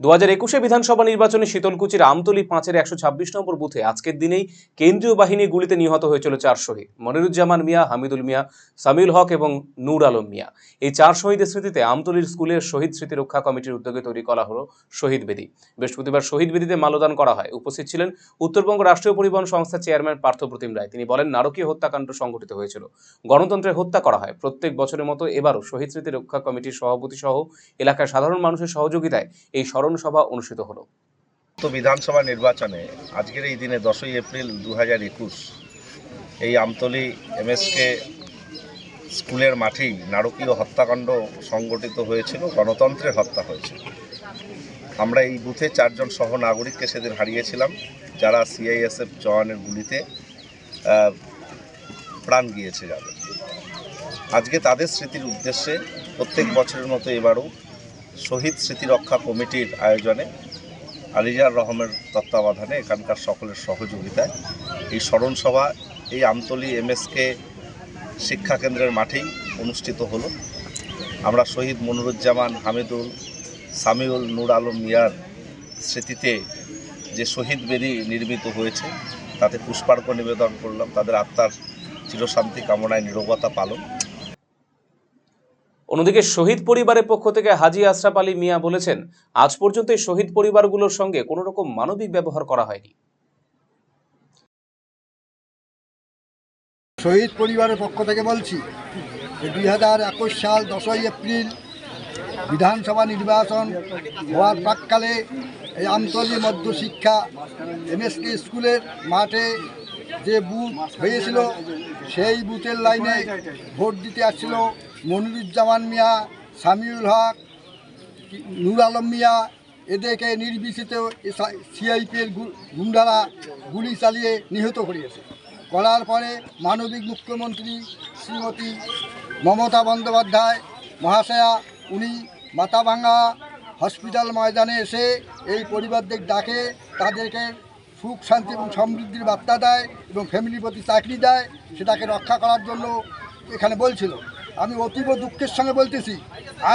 দু হাজার একুশে বিধানসভা নির্বাচনে শীতলকুচির আমতলি পাঁচের একশো ছাব্বিশ নম্বর বুথে আজকের দিনেই কেন্দ্রীয় বাহিনী গুলিতে নিহত হয়েছিল চার শহীদ। মনিরুজ্জামান মিয়া, হামিদুল মিয়া, সামিউল হক এবং নূর আলম মিয়া। এই চার শহীদের স্মৃতিতে আমতলীর স্কুলের শহীদ স্মৃতি রক্ষা কমিটির উদ্যোগে তৈরি করা হলো শহীদ বেদি। বৃহস্পতিবার শহীদ বেদিতে মাল্যদান করা হয়। উপস্থিত ছিলেন উত্তরবঙ্গ রাষ্ট্রীয় পরিবহন সংস্থার চেয়ারম্যান পার্থপ্রতিম রায়। তিনি বলেন, নারকীয় হত্যাকাণ্ড সংঘটিত হয়েছিল। গণতন্ত্রের হত্যা করা হয়। প্রত্যেক বছরের মতো এবারও শহীদ স্মৃতি রক্ষা কমিটির সভাপতি সহ এলাকার সাধারণ মানুষের সহযোগিতায় এই স্মরণ সভা অনুষ্ঠিত হলো। তো বিধানসভা নির্বাচনে আজকের এই দিনে দশই এপ্রিল দু হাজার একুশ এই আমতলী এমএসকে স্কুলের মাঠেই নারকীয় হত্যাকাণ্ড সংগঠিত হয়েছিল, গণতন্ত্রের হত্যা হয়েছিল। আমরা এই বুথে চারজন সহ নাগরিককে সেদিন হারিয়েছিলাম, যারা সিআইএসএফ জওয়ানের গুলিতে প্রাণ গিয়েছে যাদের। আজকে তাদের স্মৃতির উদ্দেশ্যে প্রত্যেক বছরের মতো এবারও শহীদ স্মৃতিরক্ষা কমিটির আয়োজনে আলিজার রহমের তত্ত্বাবধানে এখানকার সকলের সহযোগিতায় এই স্মরণসভা, এই আমতলী এমএসকে শিক্ষা কেন্দ্রের মাঠেই অনুষ্ঠিত হলো। আমরা শহীদ মনুরুজ্জামান হামিদুল, সামিউল নূর আলম মিয়ার স্মৃতিতে যে শহীদ বেদি নির্মিত হয়েছে, তাতে পুষ্পার্ঘ্য নিবেদন করলাম। তাদের আত্মার চিরশান্তি কামনায় নিরবতা পালন। অন্যদিকে শহীদ পরিবারের পক্ষ থেকে হাজি আশরাফ আলী মিয়া বলেছেন, আজ পর্যন্ত শহীদ পরিবারগুলোর সঙ্গে কোনো রকম মানবিক ব্যবহার করা হয়নি। শহীদ পরিবারের পক্ষ থেকে বলছি দুই হাজার একুশ সাল দশই এপ্রিল বিধানসভা নির্বাচন হওয়ার প্রাককালে এই আমতলী মধ্যশিক্ষা এমএসকে স্কুলের মাঠে যে বুথ হয়েছিল, সেই বুথের লাইনে ভোট দিতে আসছিল। মনিরুজ্জামান মিয়া, সামিউল হক, নূর আলম মিয়া, এদেরকে নির্বিষিত সিআইপির গুন্ডারা গুলি চালিয়ে নিহত করিয়েছে। করার পরে মানবিক মুখ্যমন্ত্রী শ্রীমতী মমতা বন্দ্যোপাধ্যায়, মহাশয়া, উনি মাথাভাঙ্গা হসপিটাল ময়দানে এসে এই পরিবারদের ডাকে, তাদেরকে সুখ, শান্তি এবং সমৃদ্ধির বার্তা দেয় এবং ফ্যামিলির প্রতি চাকরি দেয়, সেটাকে রক্ষা করার জন্য এখানে বলছিল। আমি অতীব দুঃখের সঙ্গে বলতেছি,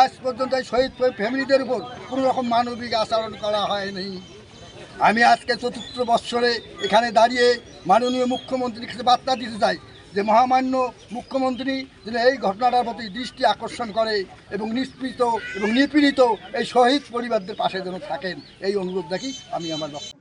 আজ পর্যন্ত এই শহীদ ফ্যামিলিদের উপর কোনো রকম মানবিক আচরণ করা হয়নি। আমি আজকে চতুর্থ বৎসরে এখানে দাঁড়িয়ে মাননীয় মুখ্যমন্ত্রীর কাছে বার্তা দিতে চাই যে মহামান্য মুখ্যমন্ত্রী যেন এই ঘটনাটার প্রতি দৃষ্টি আকর্ষণ করে এবং নিষ্পৃত এবং নিপীড়িত এই শহীদ পরিবারদের পাশে যেন থাকেন, এই অনুরোধ দেখি আমি আমার বক্তব্য